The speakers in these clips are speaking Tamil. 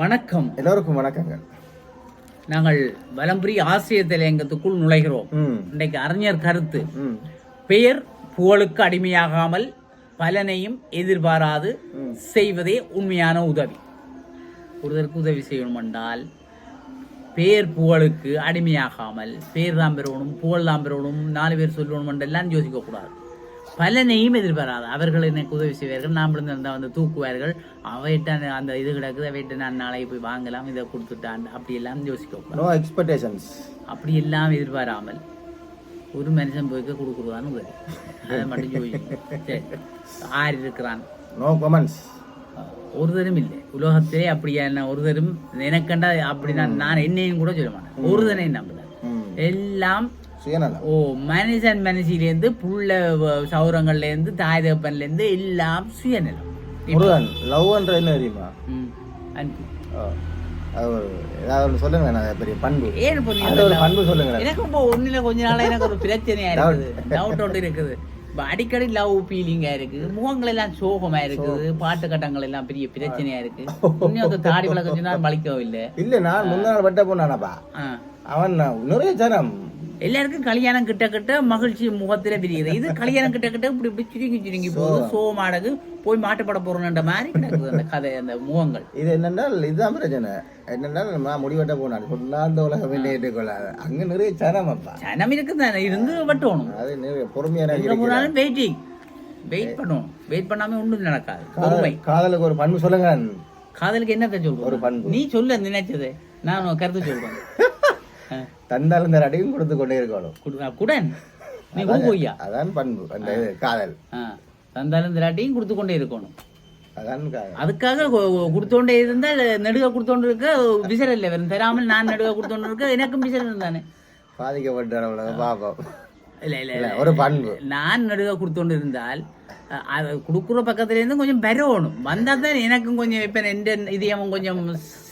வணக்கம். எல்லோருக்கும் வணக்கங்கள் நாங்கள் வலம்புரி ஆசிரியர் தலையங்கத்துக்குள் நுழைகிறோம் இன்றைக்கு அறிஞர் கருத்து. பெயர் புகழுக்கு அடிமையாகாமல் பலனையும் எதிர்பாராது செய்வதே உண்மையான உதவி. ஒருத்தருக்கு உதவி செய்யணும் என்றால் பேர் புகழுக்கு அடிமையாகாமல் பேர் தான் பெறணும் புகழ் தான் பெறணும் நாலு பேர் சொல்லணும் என்றெல்லாம் யோசிக்கக்கூடாது. பலனையும் எதிர்பாராது. அவர்கள் எனக்கு உதவி செய்வார்கள். நாம் இருந்தால் வந்து தூக்குவார்கள். அவையிட்ட அந்த இது கிடக்குது. அவையிட்ட நான் நாளைக்கு போய் வாங்கலாம். இதை கொடுத்துட்டான். அப்படி எல்லாம் யோசிக்கக்கூடாது நோ எக்ஸ்பெக்டேஷன்ஸ் அப்படி எல்லாம் எதிர்பாராமல் ஒரு மனுஷன் போய்க்க கொடுக்குறதான்னு உதவி. அதை மட்டும் யோசிக்கணும் சரி. ஆறு இருக்கிறான்? நோ கமெண்ட்ஸ் ஒருதரும் இல்லை. உலகத்திலே அப்படியா என்ன ஒருதரும் எனக்கண்டா அப்படி நான் நான் என்னையும் கூட சொல்ல மாட்டேன். ஒருதனையும் நம்புறேன் எல்லாம் சுயநலம். ஓ மனுஷன் மனுஷிலேருந்து புள்ள சௌரங்கள்லேருந்து தாய் தகப்பன்லேருந்து எல்லாம் சுயநலம். முருகன் லவ்ன்ற என்ன தெரியுமா? அன்பு. ஒரு ஏதாவது சொல்லுங்க பெரிய பண்பு. ஏன் ஒரு சொல்லுங்க. எனக்கு இப்போ ஒன்றில் கொஞ்ச நாளா எனக்கு ஒரு இருக்குது. டவுட் ஒன்று இருக்குது. இப்போ அடிக்கடி லவ் ஃபீலிங்கா இருக்குது. முகங்கள் எல்லாம் சோகமா இருக்குது. பாட்டு கட்டங்கள் எல்லாம் பெரிய பிரச்சனையா இருக்கு இன்னும் அந்த தாடி வளர்க்க சொன்னா வலிக்கவும் இல்லை. இல்ல நான் முன்னாள் வெட்ட போனானப்பா ஆ. அவன் நிறைய ஜனம். எல்லாருக்கும் கல்யாணம் கிட்ட கிட்ட மகிழ்ச்சி முகத்துல தெரியுது. இது கல்யாணம் கிட்ட கிட்ட இப்படி இப்படி சுருங்கி சுருங்கி போகுது. சோமாடகு போய் மாட்டுப்பட போறோம்ன்ற மாதிரி அந்த கதை அந்த முகங்கள். இது என்னென்றால் இதுதான் பிரச்சனை. என்னென்றால் நான் முடிவெட்ட போனான் சொல்லாந்த உலகம் வெளியேற்று கொள்ளாத அங்க நிறைய ஜனம் அப்பா. ஜனம் இருக்குது இருந்து வெட்டணும். அது நிறைய பொறுமையான போனாலும் வெயிட்டிங் வெயிட் பண்ணுவோம் வெயிட் பண்ணாம ஒண்ணும் நடக்காது. பொறுமை. காதலுக்கு ஒரு பண்பு சொல்லுங்க. காதலுக்கு என்னத்த ஒரு சொல்றோம் பண்பு. நீ சொல்ல நினைச்சது. நான் கருத்து சொல்றேன். ஆ, தந்தால் இந்த அடியும் கொடுத்து கொண்டே இருக்கணும் குடு- குடன். நீ போய்யா அதான் பண்பு அந்த காதல். தந்தாலும் திராட்டியும் கொடுத்து கொண்டே இருக்கணும். அதுக்காக கொடுத்தோண்டே இருந்தால் நெடுக கொடுத்தோண்டு இருக்க விசர் இல்லை வெறும் தராமல் நான் நெடுக கொடுத்தோண்டு இருக்க எனக்கும் விசர் இருந்தானே பாதிக்கப்பட்டவங்கள பாப்போம் இல்ல இல்ல ஒரு பண்பு. நான் நடுக கொடுத்தோண்டு இருந்தால் அது கொடுக்குற பக்கத்துல இருந்து கொஞ்சம் பெறணும் வந்தா தான் எனக்கும் கொஞ்சம் இப்ப எந்த இதயமும் கொஞ்சம்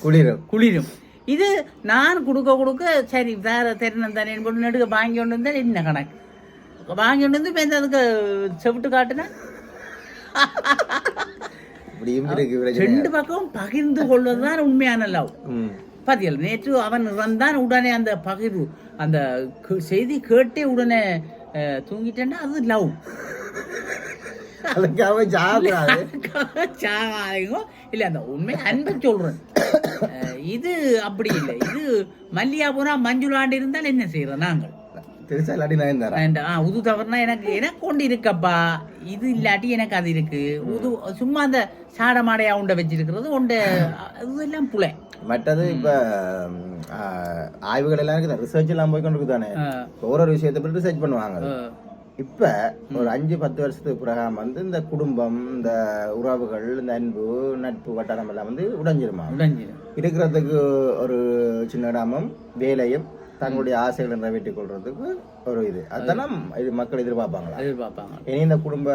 குளிரும். குளிரும். இது நான் கொடுக்க கொடுக்க சரி வேற தெரியணும் தானே போட்டு நடுக வாங்கி கொண்டு இருந்தால் என்ன கணக்கு? வாங்கி கொண்டு வந்து இப்போ அதுக்கு செவிட்டு பிரச்சனை ரெண்டு பக்கம் பகிர்ந்து கொள்வதுதான் உண்மையான லவ் ம். பாத்தியல் நேற்று அவன் இறந்தான் உடனே அந்த பகிர்வு அந்த செய்தி கேட்டே உடனே தூங்கிட்டேன்னா அது லவ் அவன் சாப்பிடாது சாகாதீங்க இல்ல அந்த உண்மை அன்பு சொல்றேன் இது அப்படி இல்லை இது மல்லிகாபுரம் மஞ்சுளாண்டு இருந்தால் என்ன செய்யறோம் நாங்கள் திருசா இல்லாட்டி நான் ஆ, உது தவறுனா எனக்கு எனக்கு கொண்டு இருக்கப்பா இது இல்லாட்டி எனக்கு அது இருக்கு உது சும்மா அந்த சாட மாடையா உண்டை வச்சிருக்கிறது உண்டை அதெல்லாம் புலை மற்றது இப்ப ஆய்வுகள் எல்லாம் இருக்குது ரிசர்ச் எல்லாம் போய் கொண்டு தானே ஒரு விஷயத்தை பற்றி ரிசர்ச் பண்ணுவாங்க இப்ப ஒரு அஞ்சு பத்து வருஷத்துக்கு பிறகு வந்து இந்த குடும்பம் இந்த உறவுகள் இந்த அன்பு நட்பு வட்டாரம் எல்லாம் வந்து உடைஞ்சிருமா? உடைஞ்சிடும் இருக்கிறதுக்கு ஒரு சின்ன இடமும் வேலையும் தங்களுடைய ஆசைகளை நிறைவேற்றிக் கொள்றதுக்கு ஒரு இது. அதெல்லாம் இது மக்கள் எதிர்பார்ப்பாங்களா? எதிர்பார்ப்பாங்க. இனி இந்த குடும்ப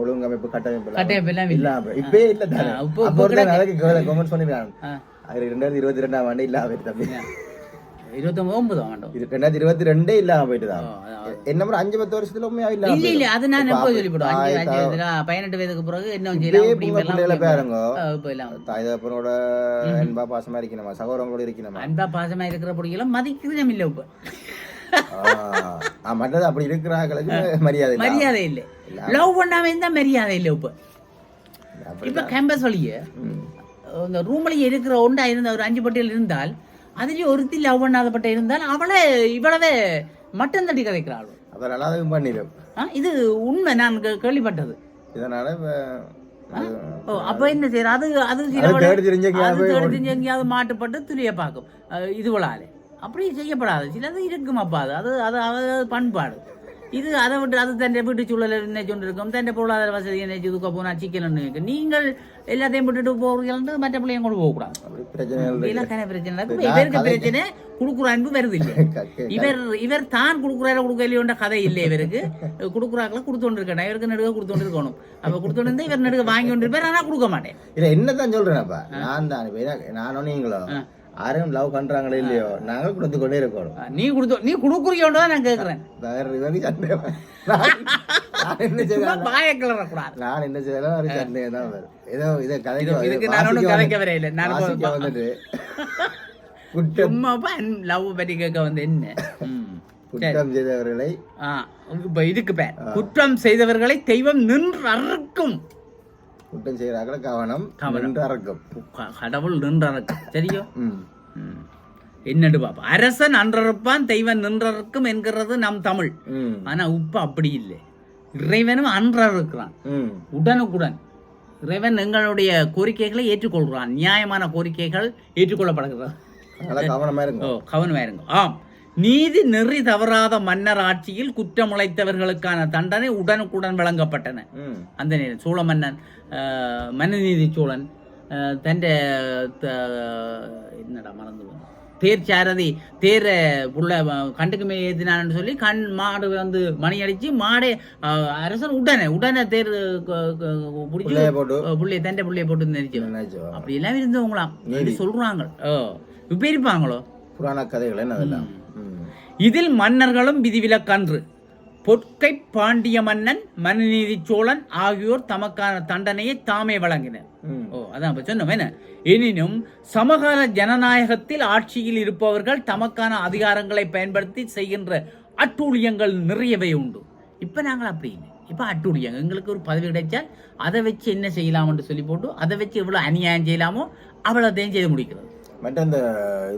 ஒழுங்கமைப்பு கட்டமைப்பு இல்லாம இப்பே இல்ல தானே? அப்போ கமெண்ட்ஸ் பண்ணிருக்காங்க அது ரெண்டாயிரத்தி இருபத்தி ரெண்டாம் ஆண்டு இல்லாம தம்பி இருபத்தொன்பது ஆண்டோம் இது ரெண்டாயிரத்தி இருபத்தி ரெண்டே இல்லாம போயிட்டுதான். என்ன மாதிரி அஞ்சு பத்து வருஷத்துல உண்மையா இல்லாம இல்ல இல்ல அது நான் தா- வயதுல பதினெட்டு வயதுக்கு பிறகு இப்பயே செய்யலாம் பாருங்க தாய் தகப்பனோட அன்பா பாசமா இருக்கணுமா சகோதரங்களோட இருக்கணுமா அன்பா பாசமா இருக்கிற பொடியெல்லாம் மதிக்கிறதும் இல்லை இப்ப மற்றது அப்படி இருக்கிறாங்களுக்கு மரியாதை இல்ல. மரியாதை இல்லை லவ் பண்ணாம இருந்தா மரியாதை இல்லை இப்ப அப்படி இப்ப கேம்பஸ் வழியே ம். இந்த ரூம்லயே இருக்கிற ஒண்டா இருந்த ஒரு அஞ்சு பட்டியல் இருந்தால் அதுலயே ஒருத்தி லவ் பண்ணாத பட்ட இருந்தால் அவளை இவ்வளவே மட்டம் தட்டி கதைக்கிறாள் அப்ப நல்லாவும் பண்ணிடும். இது உண்மை நான் கேள்விப்பட்டது. இதனால ஓ அப்ப என்ன செய்யற? அது அது அது சிலவள- தேடி தெரிஞ்சு எங்கேயாவது அது போய் தேடி ஓடி- தெரிஞ்சு எங்கேயாவது மாட்டுப்பட்டு துளிய பார்க்கும். இதுவளாலே அப்படி செய்யப்படாது. சிலது இருக்கும் அப்பா அது அது அது பண்பாடு. இது அதை விட்டு அது தன் வீட்டு சூழலை என்ன சொல்லிருக்கும் தன் பொருளாதார வசதி என்ன இதுக்கு போனா சிக்கன் நீங்கள் எல்லாத்தையும் விட்டுட்டு போகிறீங்க மற்ற பிள்ளைங்க கொண்டு போகக்கூடாது இருக்கு. இலக்கண பிரச்சனை. இவருக்கு பிரச்சனை குடுக்குற அன்பு வருது இல்லை இவர் இவர் தான் கொடுக்குறாரு கொடுக்கலையோன்ற கதை இல்லை இவருக்கு கொடுக்குறாங்களா கொடுத்தோண்டு இருக்கணும் இவருக்கு நடுக கொடுத்தோண்டு இருக்கணும் அப்ப கொடுத்தோண்டு இருந்தா இவர் நடுக வாங்கி கொண்டு இருப்பார் ஆனா கொடுக்க மாட்டேன் இல்ல என்னதான் சொல்றேன்ப்பா நான் தான் நானும் நீங்களும் யாரும் லவ் பண்றாங்களோ இல்லையோ நாங்கள் கொடுத்து கொண்டே இருக்கணும் நீ கொடுத்தோ நீ கொடுக்குறியோன்னு தான் நான் கேட்குறேன் வேற நான் என்ன செய்தாலும் ஒரு சண்டை தான் வரும் ஏதோ இதை கதைக்க இது- இதுக்கு நான் ஒன்றும் கதைக்க வரையில நான் வந்துட்டு லவ் பற்றி கேட்க வந்து என்ன. குற்றம் செய்தவர்களை இப்ப இதுக்கு பேர் குற்றம் செய்தவர்களை தெய்வம் நின்று அறுக்கும் குற்றம் செய்கிறார்கள் கவனம் கவனம். நின்று அறக்கும் க- கடவுள் நின்று அறுக்கும் சரியோ. என்னடு பாப்பா அரசன் அன்றறுப்பான் தெய்வம் நின்றறுக்கும் என்கிறது நம் தமிழ். ஆனா உப்பு அப்படி இல்லை. இறைவனும் அன்றறுக்கிறான் உடனுக்குடன். இறைவன் எங்களுடைய கோரிக்கைகளை ஏற்றுக்கொள்கிறான். நியாயமான கோரிக்கைகள் ஏற்றுக்கொள்ளப்படுகிறது. கவனமா ஓ இருங்க கவனமா இருங்க. ஆம். நீதி நெறி தவறாத மன்னர் ஆட்சியில் குற்றமுளைத்தவர்களுக்கான தண்டனை உடனுக்குடன் வழங்கப்பட்டன. அந்த நேரம் சோழ மன்னன் மனுநீதி சோழன் தൻ്റെ என்னடா மறந்து. தேர் சாரதி தேர அஹ், கண்டுக்கு மேல் ஏத்தினான்னு சொல்லி கண் மாடு வந்து மணி அடிச்சு மாடே அரசன் உடனே உடனே தேர் பிடிச்சி பிள்ளைய தண்டை புள்ளைய போட்டு நெரிச்சு அப்படி எல்லாம் இருந்தவங்களாம். சொல்றாங்க. இப்ப இருப்பாங்களோ? புராண கதைகள் என்ன அதெல்லாம் இதில் மன்னர்களும் விதிவிலக்கன்று. பொற்கை பாண்டிய மன்னன் மனுநீதி சோழன் ஆகியோர் தமக்கான தண்டனையை தாமே வழங்கினர். ஓ அதான் இப்ப சொன்னோம் என்ன? எனினும் சமகால ஜனநாயகத்தில் ஆட்சியில் இருப்பவர்கள் தமக்கான அதிகாரங்களை பயன்படுத்தி செய்கின்ற அட்டூழியங்கள் நிறையவே உண்டு. இப்ப நாங்கள் அப்படி இல்லை. இப்ப அட்டூழியங்கள் எங்களுக்கு ஒரு பதவி கிடைச்சால் அதை வச்சு என்ன செய்யலாம்னு சொல்லி போட்டு அதை வச்சு எவ்வளவு அநியாயம் செய்யலாமோ அவ்வளோத்தையும் செய்து முடிக்கிறது. மற்ற இந்த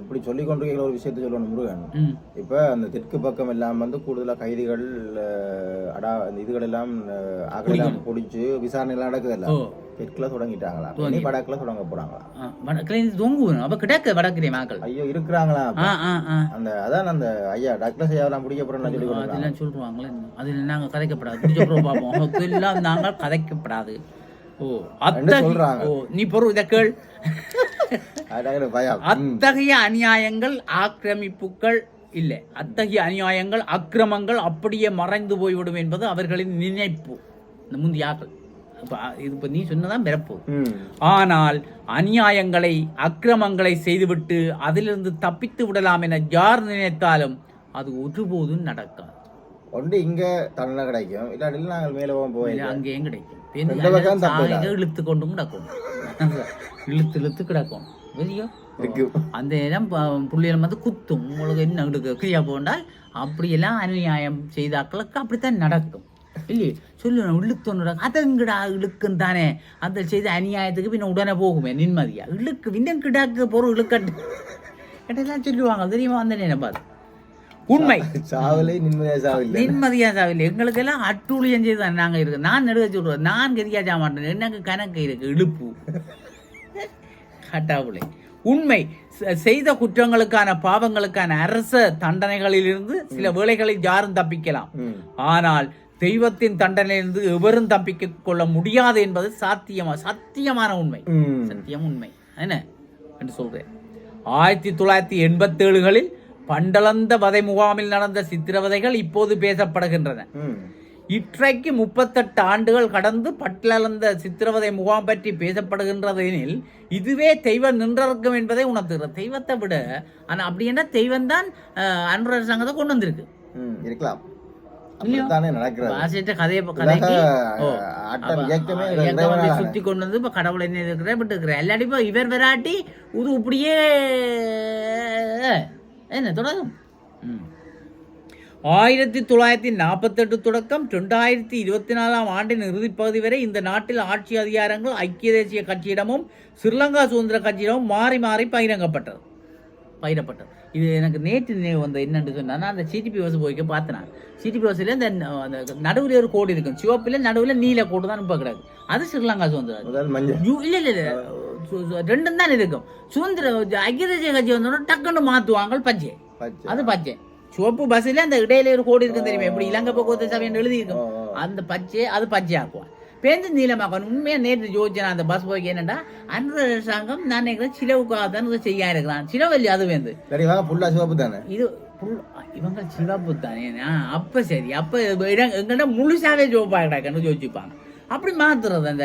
இப்படி சொல்லி கொண்டிருக்கிற ஒரு விஷயத்தை சொல்லணும் முருகன். இப்போ அந்த தெற்கு பக்கம் எல்லாம் வந்து கூடுதலாக கைதிகள் அடா அந்த இதுகள் எல்லாம் ஆக்களெல்லாம் பிடிச்சி விசாரணை எல்லாம் நடக்குதுல்ல தெற்குல தொடங்கிட்டாங்களா? இனி வடக்குல தொடங்க போறாங்களா? வடக்குல இருந்து தொங்குவோம். அப்ப கிடக்கு வடக்குறே மக்கள். ஐயோ இருக்கிறாங்களா அந்த அதான் அந்த ஐயா டாக்டர் ஐயாவெல்லாம் பிடிக்க போறேன்னு சொல்லி அதெல்லாம் சொல்லுவாங்களே அதில் நாங்கள் கதைக்கப்படாது. பிடிச்ச பார்ப்போம் அதெல்லாம் நாங்கள் கதைக்கப்படாது. ஓ அத்தகைய சொல்றாங்க. ஓ நீ பொருள் இதை கேள். அத்தகைய அநியாயங்கள் ஆக்கிரமிப்புகள் இல்லை. அத்தகைய அநியாயங்கள் அக்கிரமங்கள் அப்படியே மறைந்து போய்விடும் என்பது அவர்களின் நினைப்பு. இந்த முந்தியாக்கள் இது இப்போ நீ சொன்னதான் பிறப்பு. ஆனால் அநியாயங்களை அக்கிரமங்களை செய்துவிட்டு அதிலிருந்து தப்பித்து விடலாம் என யார் நினைத்தாலும் அது ஒருபோதும் நடக்காது. ஒன்று இங்க தண்டனை கிடைக்கும் இல்லாட்டி நாங்கள் மேலே போக போய் இல்ல, அங்கேயும் கிடைக்கும். இழுத்து கொண்டும் கிடக்கும் இழுத்து இழுத்து கிடக்கும். இருக்கு. அந்த இடம் புள்ளிகள் வந்து குத்தும். உங்களுக்கு என்ன இடுக்கு கிரியா போண்டால் அப்படியெல்லாம் அநியாயம் செய்தாக்களுக்கு அப்படித்தான் நடக்கும். இல்லையே? சொல்லு இழுத்தொன்னு அதங்கடா இழுக்கும் தானே? அந்த செய்த அநியாயத்துக்கு பின்ன உடனே போகுமே நிம்மதியா? இழுக்கு விண்ணம் கிடாக்கு பொருள் இழுக்கட்டு. எல்லாம் சொல்லுவாங்க. தெரியுமா? அந்த பார்த்து உண்மை. சாவலே நிம்மதியா சாவில்லை. நிம்மதியா சாவில்லை. எங்களுக்கெல்லாம் அட்டூழியம் செய்து தான் நாங்க இருக்கு நான் நடுக சொல்றேன் நான் கதியா சாக மாட்டேன் எனக்கு கணக்கு இருக்கு இழுப்பு. கட்டாவுளை உண்மை. செய்த குற்றங்களுக்கான பாவங்களுக்கான அரச தண்டனைகளிலிருந்து சில வேளைகளில் யாரும் தப்பிக்கலாம். ஆனால் தெய்வத்தின் தண்டனையிலிருந்து எவரும் தப்பிக்க கொள்ள முடியாது என்பது சாத்தியமா சத்தியமான உண்மை. சத்தியம் உண்மை. என்ன? என்று சொல்றேன். ஆயிரத்தி தொள்ளாயிரத்தி எண்பத்தி ஏழுகளில் பண்டளந்த வதை முகாமில் நடந்த சித்திரவதைகள் இப்போது பேசப்படுகின்றன. இற்றைக்கு முப்பத்தெட்டு ஆண்டுகள் கடந்து பட்டிலந்த சித்திரவதை முகாம் பற்றி பேசப்படுகின்றது எனில் இதுவே தெய்வம் நின்றிருக்கும் என்பதை உணர்த்துகிறது தெய்வத்தை விட ஆனா அப்படி என்ன தெய்வம் தான் அன்பர் சங்கத்தை கொண்டு வந்திருக்கு? இருக்கலாம். சுத்தி கொண்டு வந்து இப்ப கடவுள் என்ன இருக்கிற பட்டு இருக்கிற இப்ப இவர் விராட்டி இது இப்படியே என்ன தொடரும்? ம். ஆயிரத்தி தொள்ளாயிரத்தி நாற்பத்தெட்டு தொடக்கம் ரெண்டாயிரத்தி இருபத்தி நாலாம் ஆண்டின் இறுதிப்பகுதி வரை இந்த நாட்டில் ஆட்சி அதிகாரங்கள் ஐக்கிய தேசிய கட்சியிடமும் ஸ்ரீலங்கா சுதந்திர கட்சியிடமும் மாறி மாறி பகிரங்கப்பட்டது. பயிரப்பட்டது இது எனக்கு நேற்று நினைவு வந்த என்னன்னு சொன்னா நான் அந்த சிடிபி பஸ் போய்க்க பார்த்தேன். சிடிபி பஸ்ஸில் இந்த அந்த நடுவில் ஒரு கோடு இருக்கும். சிவப்பில் நடுவில் நீல கோடு தான் இப்போ கிடக்கு. அது ஸ்ரீலங்கா சுதந்திரம். இல்ல இல்ல ரெண்டும் தான் இருக்கும். சுதந்திர ஐக்கிய தேசிய கட்சி வந்தோட டக்குன்னு மாத்துவாங்க. பச்சை. அது பச்சை. சிவப்பு பஸ்ஸில் அந்த இடையில ஒரு கோடு இருக்கும் தெரியுமா? எப்படி இலங்கை போக்குவரத்து சபைன்னு எழுதி இருக்கும். அந்த பச்சை அது பச்சையாக்குவான். பேருந்து நீளமாக்கணும் உண்மையா நேற்று யோசிச்சேன் அந்த பஸ் போய் என்னடா அந்த அரசாங்கம் நான் நினைக்கிறேன் சிலவுக்காக தான் இதை செய்ய இருக்கிறான். சிலவு இல்லையா? அது வந்து. சரி வாங்க ஃபுல்லா சிவப்பு தானே? இது full- இவங்க சிவப்பு தானே? ஆ, அப்ப சரி. அப்ப எங்கிட்ட முழுசாவே சிவப்பா கிடக்குன்னு யோசிச்சுப்பாங்க அப்படி மாத்துறது அந்த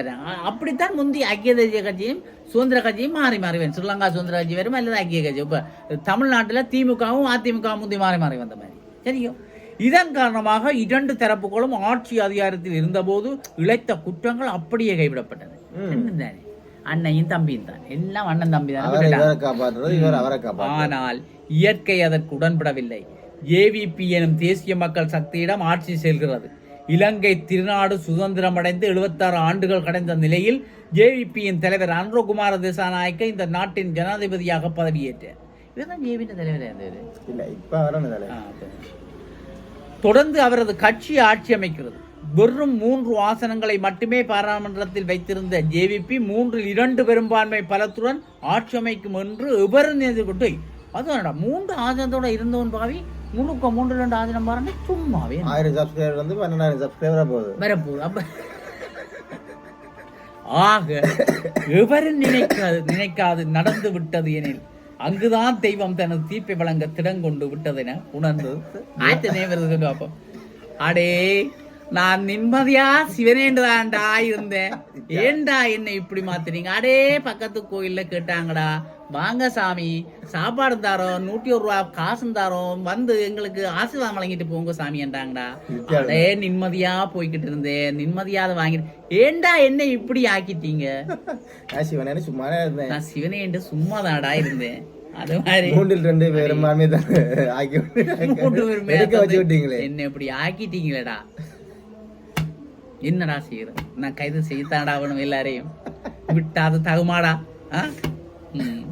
அப்படித்தான் முந்தி ஐக்கிய தேசிய கட்சியும் சுதந்திர கட்சியும் மாறி மாறி வரும் ஸ்ரீலங்கா சுதந்திர கட்சி வரும் அல்லது ஐக்கிய கட்சி? இப்ப தமிழ்நாட்டுல திமுகவும் அதிமுகவும் முந்தி மாறி மாறி வந்த மாதிரி. சரியோ? இதன் காரணமாக இரண்டு தரப்புகளும் ஆட்சி அதிகாரத்தில் இருந்தபோது இழைத்த குற்றங்கள் அப்படியே கைவிடப்பட்டது. என்னதானே? அண்ணையும் தம்பியும் தான். எல்லாம் அண்ணன் தம்பி தான்? ஆனால் இயற்கை அதற்கு உடன்படவில்லை. ஏவிபி எனும் தேசிய மக்கள் சக்தியிடம் ஆட்சி செல்கிறது. இலங்கை திருநாடு சுதந்திரமடைந்து 76 ஆண்டுகள் கடந்த நிலையில் ஜேவிபியின் தலைவர் அனுரகுமார திசாநாயக்க இந்த நாட்டின் ஜனாதிபதியாக பதவியேற்றார் ஜேவியின் தலைவராக இல்ல இப்ப. தொடர்ந்து அவரது கட்சி ஆட்சி அமைக்கிறது. வெறும் மூன்று ஆசனங்களை மட்டுமே பாராளுமன்றத்தில் வைத்திருந்த ஜேவிபி மூன்றில் இரண்டு பெரும்பான்மை பலத்துடன் ஆட்சி அமைக்கும் என்று எவரும் எதிர்கொண்டு அதுதான்டா மூன்று ஆசனத்தோட இருந்தவன் பாவி. முழுக்க மூன்று ரெண்டு ஆசனம் பாருங்க சும்மாவே ஆயிரம் சப்ஸ்கிரைபர் வந்து பன்னெண்டாயிரம் சப்ஸ்கிரைபரா போகுது வரப்போகுது. அப்ப ஆக எவரும் நினைக்காது நினைக்காது நடந்து விட்டது எனில் அங்குதான் தெய்வம் தனது தீர்ப்பை வழங்க திடங்கொண்டு விட்டதென உணர்ந்தது ஆற்று நேவருக்கு பார்ப்போம். அடே நான் நிம்மதியா சிவனேண்டுதான்டா இருந்தேன். ஏன்டா என்னை இப்படி மாத்துறீங்க அடே பக்கத்து கோயில்ல கேட்டாங்கடா. வாங்க சாமி. சாப்பாடு தாரோம் நூற்றி ஒரு ரூபா காசும் தாரோம். வந்து எங்களுக்கு ஆசீர்வாதம் வழங்கிட்டு போங்க சாமி என்றாங்கடா. அடே நிம்மதியா போய்கிட்டு இருந்தேன். நிம்மதியாத வாங்கிட்டு ஏன்டா என்னை இப்படி ஆக்கிட்டீங்க? நான் சிவனே சும்மாவே இருந்தேன். நான் சிவனே என்று சும்மா இருந்தேன். அது மாதிரி. மூன்றில் ரெண்டு தான் ஆக்கி வச்சு விட்டீங்களே. என்னை இப்படி ஆக்கிட்டீங்களேடா. என்னடா செய்யறது நான் கைது செய்யத்தாடா வேணும் எல்லாரையும். விட்டாது தகுமாடா. ஆ? ம்.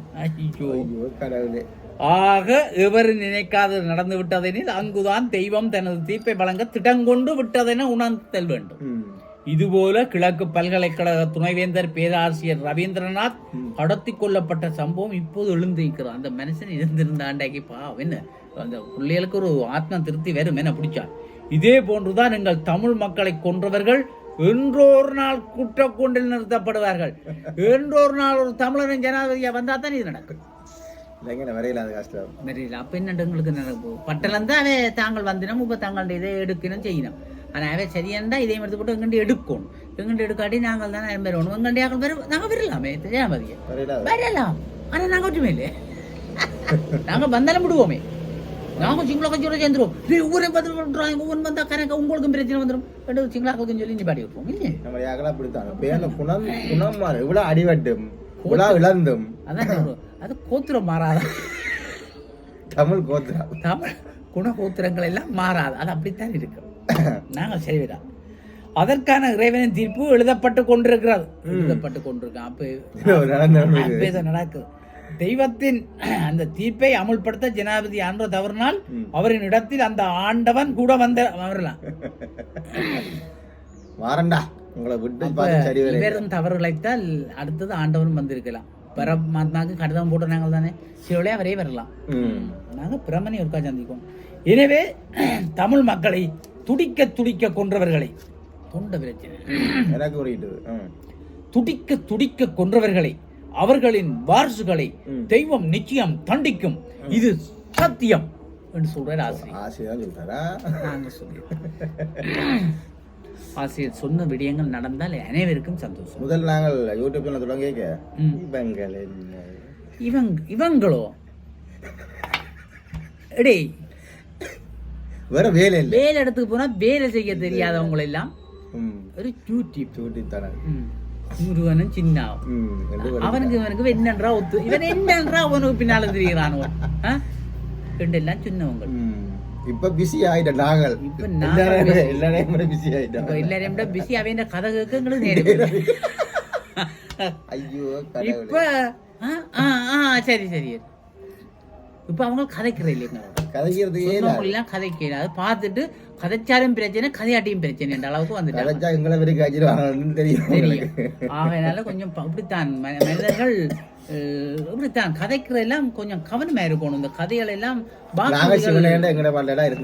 கடவுளே. ஆக எவர் நினைக்காது நடந்து விட்டதெனில் அங்குதான் தெய்வம் தனது தீர்ப்பை வழங்க திடங்கொண்டு விட்டதென உணர்த்தல் வேண்டும். இதுபோல கிழக்கு பல்கலைக்கழக துணைவேந்தர் பேராசிரியர் ரவீந்திரநாத் கடத்தி கொல்லப்பட்ட சம்பவம் இப்போது எழுந்திருக்கிறார். அந்த மனுஷன் இருந்திருந்த ஆண்டாக்கி பாவம் என்ன? அந்த பிள்ளைகளுக்கு ஒரு ஆத்ம திருப்தி வரும் என்ன? பிடிச்சா. இதே போன்றுதான் எங்கள் தமிழ் மக்களை கொன்றவர்கள் என்றொரு நாள் குற்றக்கூண்டில் நிறுத்தப்படுவார்கள். என்றொரு நாள் ஒரு தமிழரின் ஜனாதிபதியா வந்தா தான் இது நடக்கும். இல்லைங்க வரையில அது கஷ்டம் தெரியல அப்ப என்ன எங்களுக்கு நடக்கும் பட்டலம் தான் அவை தாங்கள் வந்தினம் இப்ப தாங்கள் இதை எடுக்கணும் செய்யணும். ஆனா அவை சரியண்டா இதையும் எடுத்து போட்டு எங்கண்டி எடுக்கணும். எங்கண்டி எடுக்காட்டி நாங்கள் தானே வரணும் எங்கண்டி ஆக்கள் வர நாங்க வரலாமே ஜனாதிபதியை. வரையில அது. வரலாம். ஆனா நாங்க ஒற்றுமே இல்லை நாங்க வந்தாலும் விடுவோமே. நாங்க சிங்களா கொஞ்சம் சேர்ந்துருவோம் நீ ஊரே பதில் பண்றாங்க ஒவ்வொன்று வந்தா கணக்கு உங்களுக்கும் பிரச்சனை வந்துடும் ரெண்டு சிங்களா கொஞ்சம் சொல்லி நீ பாடி விட்டுருவோம் இல்லையே? நம்ம யாக்கெல்லாம் அப்படித்தான்? பேன குணம் குணம் மாறு இவ்வளவு அடிவட்டும் இவ்வளவு இழந்தும் அதான். அது கோத்திரம் மாறாத. தமிழ் கோத்ரா தமிழ் குண கோத்திரங்கள் எல்லாம் மாறாது. அது அப்படித்தான் இருக்கு. நாங்கள் செய்வதா அதற்கான இறைவனின் தீர்ப்பு எழுதப்பட்டு கொண்டிருக்கிறது. எழுதப்பட்டு கொண்டிருக்கான் அப்ப நடக்குது. தெய்வத்தின் அந்த தீர்ப்பை அமுல்படுத்த ஜனாதிபதி அன்று தவறினால் அவரின் இடத்தில் அந்த ஆண்டவன் கூட வந்து வரலாம். வாரண்டா. உங்களை விட்டு பார்த்து சரி வரை இவரும் தவறு இழைத்தால் அடுத்தது ஆண்டவன் வந்திருக்கலாம். பரமாத்மாவுக்கு கடிதம் போட்ட நாங்கள் தானே. சிவளே அவரே வரலாம். நாங்கள் பிரமணி ஒருக்கா சந்திக்கும் எனவே தமிழ் மக்களை துடிக்க துடிக்க கொன்றவர்களை தொண்ட பிரச்சனை. துடிக்க துடிக்க கொன்றவர்களை அவர்களின் வாரிசுகளை தெய்வம் நிச்சயம் தண்டிக்கும். இது சத்தியம் என்று சொல்றார் ஆசிரியர். ஆசிரியர் சொன்ன விடயங்கள் நடந்தால் அனைவருக்கும் சந்தோஷம். முதல் நாங்கள் யூடியூப்ல தொடங்க ம். இவங்கள் எடேய். வேற வேலை இல்லை. வேலை இடத்துக்கு போனா வேலை செய்ய தெரியாதவங்க எல்லாம் ம். ஒரு யூடியூப். தானே ம். முருகனும் சின்ன ம் என்று ஒரு- அவனுக்கு இவனுக்கு என்னன்றா ஒத்து இவன் என்னன்றா அவனுக்கு பின்னால தெரிகிறானோ ரெண்டு எல்லாம் சின்னவங்க. இப்ப பிஸி ஆயிட்டோம் நாங்கள் இப்ப எல்லாரையும் பிஸி ஆயிட்டோம் எல்லாரையும் விட பிஸி அவன் கதை கேட்க எங்களுக்கு நேரம். ஐயோ இப்ப ஆ, ஆ, ஆ, சரி சரி இப்ப அவங்க கதைக்கிற இல்லைங்க கதைக்கிறதுக்கே அதை பார்த்துட்டு கதைச்சாலும் பிரச்சனை கதையாட்டியும் பிரச்சனை என்ற அளவுக்கு வந்துட்டாங்க. கதைச்சா எங்களை வரைக்கும் அடிச்சிருவாங்கன்னு தெரியும் உங்களுக்கு. தெரியும் ஆகையினால கொஞ்சம் ம- மனிதர்கள் இப்படித்தான். கதைக்கிற எல்லாம் கொஞ்சம் கவனமா இருக்கணும். இந்த கதைகள் எல்லாம்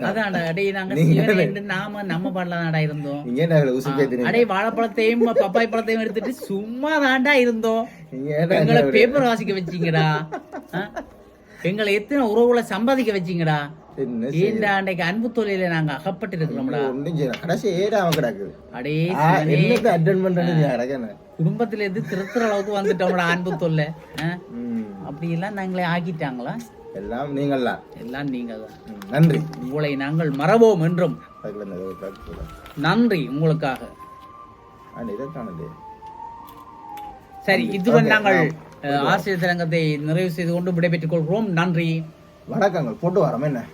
அதான் அடே நாங்க நாம நம்ம பாடலாடா இருந்தோம். அடே வாழைப்பழத்தையும் பப்பாய் பழத்தையும் எடுத்துட்டு சும்மா தாண்டா இருந்தோம் எங்களை பேப்பர் வாசிக்க வச்சீங்கடா? எங்களை எத்தனை உறவுகளை சம்பாதிக்க வச்சிங்கடா? அன்னைக்கு அன்பு தொழில நாங்க அகப்பட்டு அடே குடும்பத்துல இருந்து திருத்துற அளவுக்கு வந்துட்டோம்டா அன்பு தொல்லை. அப்படி எல்லாம் நாங்களே ஆக்கிட்டாங்களா? எல்லாம் நீங்கள் எல்லாம் நீங்கள் நன்றி. உங்களை நாங்கள் மறவோம் என்றும். நன்றி உங்களுக்காக. சரி இது நாங்கள் ஆசிரியர் தரங்கத்தை நிறைவு செய்து கொண்டு விடைபெற்றுக் கொள்கிறோம். நன்றி. வணக்கங்கள். போட்டு வரோம். என்ன?